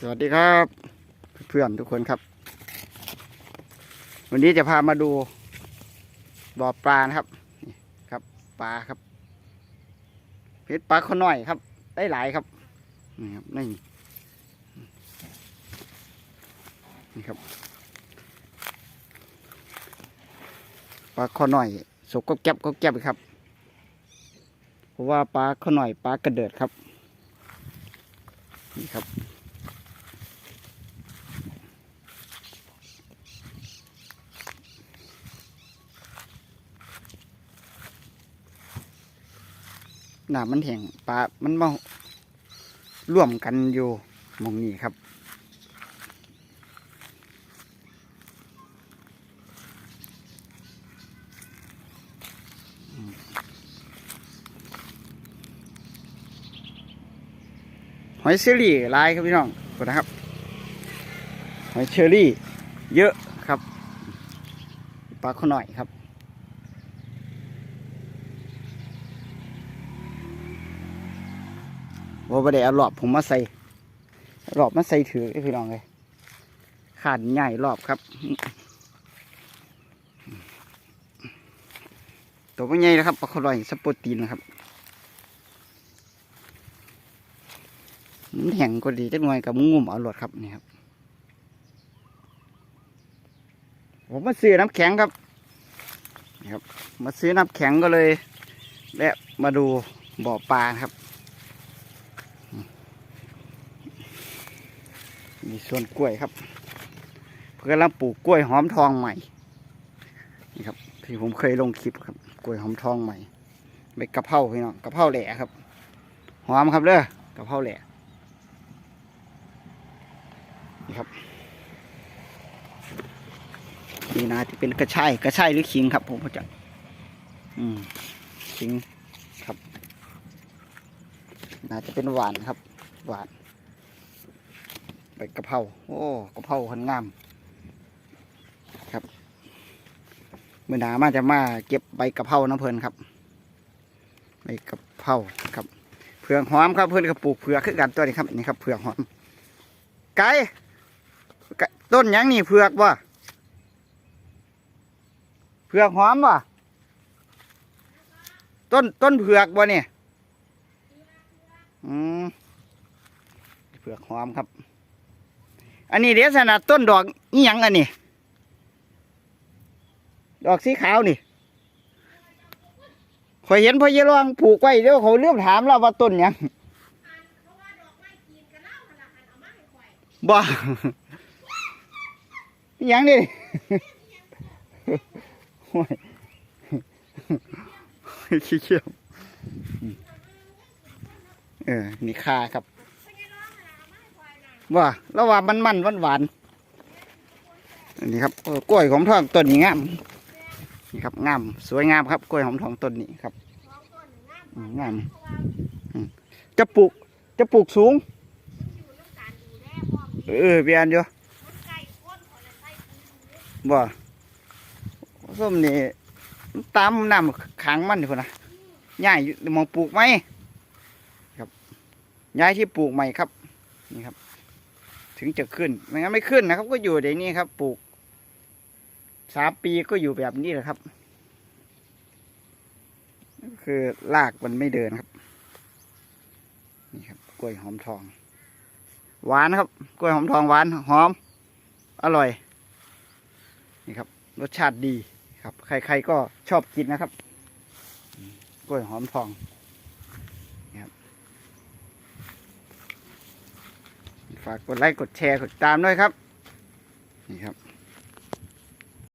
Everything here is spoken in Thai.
สวัสดีครับ เพื่อนทุกคนครับ วันนี้จะพามาดูบ่อปลานะครับครับปลาครับเพชรปลาขน้อยครับ ได้หลายครับนี่ครับนี่นี่ครับปลาขน้อยสกก็แก็บก็แก็บครับเพราะว่าปลาขน้อยปลากระเดิดครับนี่ครับ นามันแห้งปลา มันมาร่วมกันอยู่มองนี้ครับ หอยเชอรี่ลายครับพี่น้องกดนะครับ หอยเชอรี่ เยอะครับ ปลาขาวหน่อยครับ ว่าบ่ได้เอารอบผมมาใส่รอบมาใส่ถือให้พี่น้องเลยขาดใหญ่รอบครับ ตัวก็ใหญ่นะครับปลาคอลอยสปโปรตีนนะครับแห้งก็ดีจักหน่อยกับงุ่มเอารวดครับนี่ครับผมมาซื้อน้ำแข็งครับนี่ครับ มาซื้อน้ำแข็งก็เลยแวะมาดูบ่อปลาครับ มีส่วนกล้วยครับเพื่อกำลังปลูกกล้วยหอมทองใหม่นี่ครับที่ผมเคยลงคลิปครับกล้วยหอมทองใหม่ใบกะเพราพี่น้องกะเพราแหล่ครับหอมครับเด้อกะเพราแหล่นี่ครับนี่นาจะเป็นกระชายกระชายหรือขิงครับ ผมก็จะอืมขิงครับน่าจะเป็นหวานครับ หวาน ใบกระเพราโอ้กระเพราคนงาม ครับเมื่อหนามาจะมาเก็บใบกระเพราน้ำเพลินครับใบกระเพราครับเผือกหอมครับเพื่อนก็ปลูกเผือกขึ้นกันตัวนี้ครับนี่ครับเผือกหอมไก่ต้นยังนี่เผือกบ่เผือกหอมบ่ต้นต้นเผือกบ่เนี่ยอืมเผือกหอมครับ อันนี้เดี๋ยวสนะต้นดอกอีหยังอันนี้ ดอกสีขาวนี่ข่อยเห็นพ่อเยลองผูกไว้เดี๋ยวเขาเลื่อมถามเราว่าต้นยังบ่อียังนี่โอ้ยขี้เกียจเออ นี่ค่าครับ ว่าแล้วว่ามันมันหวานหวานๆอันนี้ครับกล้วยหอมทองต้นนี้งามนี่ครับงามสวยงามครับกล้วยหอมทองต้นนี้ครับงามจะปลูกจะปลูกสูง เออเบียนอยู่บ่ส้มนี่ตามน้ำขังมันอยู่นะย้ายมองปลูกไหมครับย้ายที่ปลูกใหม่ครับนี่ครับ ถึงจะขึ้นไม่งั้นไม่ขึ้นนะครับ ก็อยู่ในนี้ครับ ปลูกสามปีก็อยู่แบบนี้แหละครับ คือรากมันไม่เดินครับ นี่ครับ กล้วยหอมทอง หวานครับ กล้วยหอมทองหวานหอม อร่อย นี่ครับ รสชาติดีครับ ใครๆก็ชอบกินนะครับ กล้วยหอมทอง ฝากกดไลค์กดแชร์กดติดตามด้วยครับ นี่ครับ